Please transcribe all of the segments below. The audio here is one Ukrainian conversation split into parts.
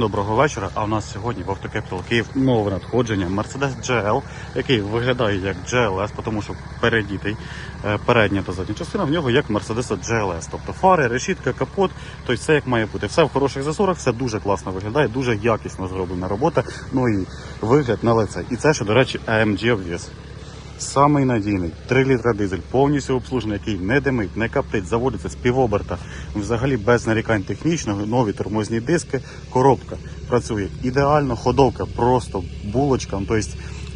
Доброго вечора. А в нас сьогодні в Автокепітал Київ нове надходження Mercedes GL, який виглядає як GLS, тому що передітий е, передня та задня частина в нього як Mercedes GLS. Тобто фари, решітка, капот, тобто все як має бути. Все в хороших засорах, все дуже класно виглядає, дуже якісно зроблена робота. Ну і вигляд на лице. І це ще, до речі, AMG обвіз. Самий надійний 3 літра дизель, повністю обслужений, який не димить, не каптить, заводиться з півоберта, взагалі без нарікань технічного, нові тормозні диски, коробка працює ідеально, ходовка просто булочка. Ну,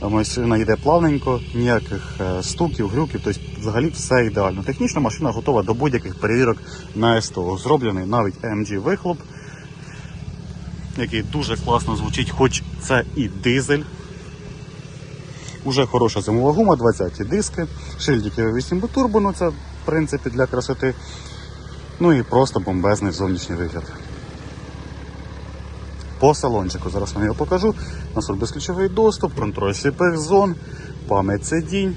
Тобто машина йде плавненько, ніяких е, стуків, грюків, тобто взагалі все ідеально. Технічна машина готова до будь-яких перевірок на СТО. Зроблений навіть AMG вихлоп, який дуже класно звучить, хоч це і дизель. Уже хороша зимова гума, 20-ті диски, шильдики V8 турбо, ну це в принципі для красоти. Ну і просто бомбезний зовнішній вигляд. По салончику зараз вам його покажу. У нас тут безключовий доступ, контроль сліпих зон, пам'ять сидінь,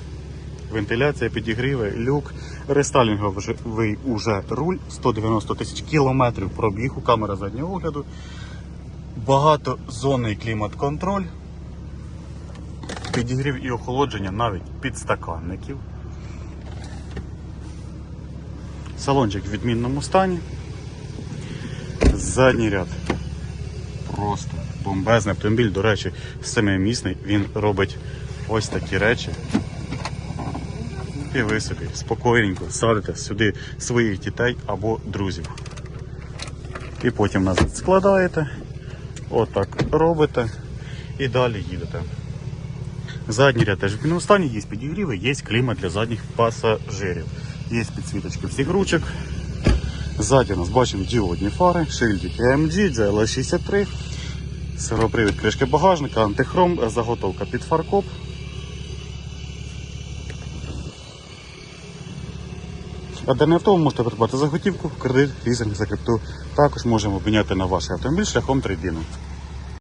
вентиляція, підігріви, люк, рестайлінговий уже руль, 190 тисяч кілометрів пробігу, камера заднього огляду, багатозонний клімат-контроль, підігрів і охолодження навіть підстаканників. Салончик в відмінному стані. Задній ряд. Просто бомбезний автомобіль, до речі, семимісний. Він робить ось такі речі. І ви собі спокійненько садите сюди своїх дітей або друзів. І потім назад складаєте, отак робите і далі їдете. Задній ряд теж в вільному стані, є підігріви, є клімат для задніх пасажирів. Є підсвіточки всіх ручок. Ззаді нас бачимо діодні фари, шильдики AMG, GL63, сервопривід кришки багажника, антихром, заготовка під фаркоп. А дане авто ви можете придбати за готівку, кредит, лізинг за крипту. Також можемо обміняти на ваш автомобіль шляхом трейдину.